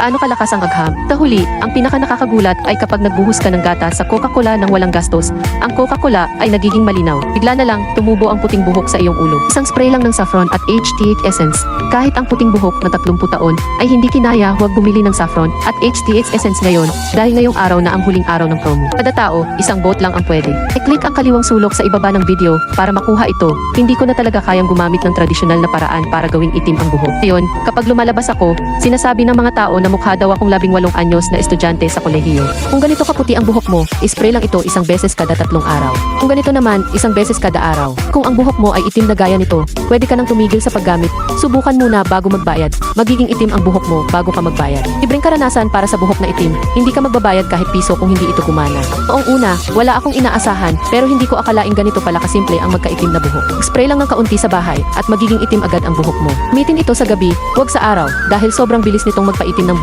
Paano kalakas ang agham? Sa huli, ang pinaka nakakagulat ay kapag nagbuhos ka ng gata sa Coca-Cola ng walang gastos, ang Coca-Cola ay nagiging malinaw. Bigla na lang, tumubo ang puting buhok sa iyong ulo. Isang spray lang ng saffron at HTH essence. Kahit ang puting buhok na 30 taon ay hindi kinaya, huwag bumili ng saffron at HTH essence ngayon dahil ngayong araw na ang huling araw ng promo. Kada tao, isang vote lang ang pwede. I-click ang kaliwang sulok sa ibaba ng video para makuha ito. Hindi ko na talaga kayang gumamit ng tradisyonal na paraan para gawing itim ang buhok. Ngayon, kapag lumalabas ako, sinasabi ng mga tao na mukha daw akong labing walong anyos na estudyante sa kolehiyo. Kung ganito kaputi ang buhok mo, spray lang ito isang beses kada tatlong araw. Kung ganito naman, isang beses kada araw. Kung ang buhok mo ay itim na gaya nito, pwede ka nang tumigil sa paggamit. Subukan muna bago magbayad. Magiging itim ang buhok mo bago ka magbayad. Libreng karanasan para sa buhok na itim. Hindi ka magbabayad kahit piso kung hindi ito gumana. Noong una, wala akong inaasahan pero hindi ko akalaing ganito pala kasimple ang magkaitim na buhok. Spray lang ng kaunti sa bahay at magiging itim agad ang buhok mo. Gamitin ito sa gabi, huwag sa araw dahil sobrang bilis nitong magpaitim ng